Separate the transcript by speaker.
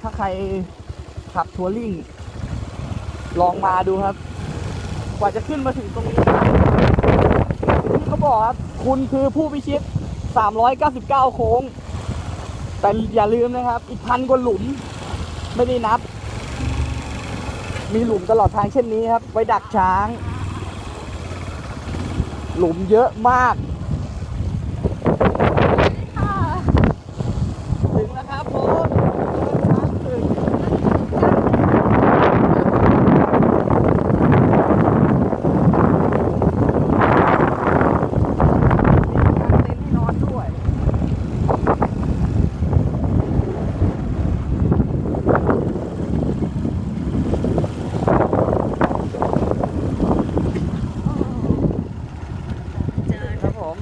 Speaker 1: ถ้าใครขับทัวริ่ง ลองมาดูครับ กว่าจะขึ้นมาถึงตรงนี้ที่เขาบอกครับ คุณคือผู้พิชิต 399 โค้ง แต่อย่าลืมนะครับ อีกพันกว่าหลุม ไม่ได้นับ มีหลุมตลอดทางเช่นนี้ครับ ไว้ดักช้าง หลุมเยอะมาก ครับผม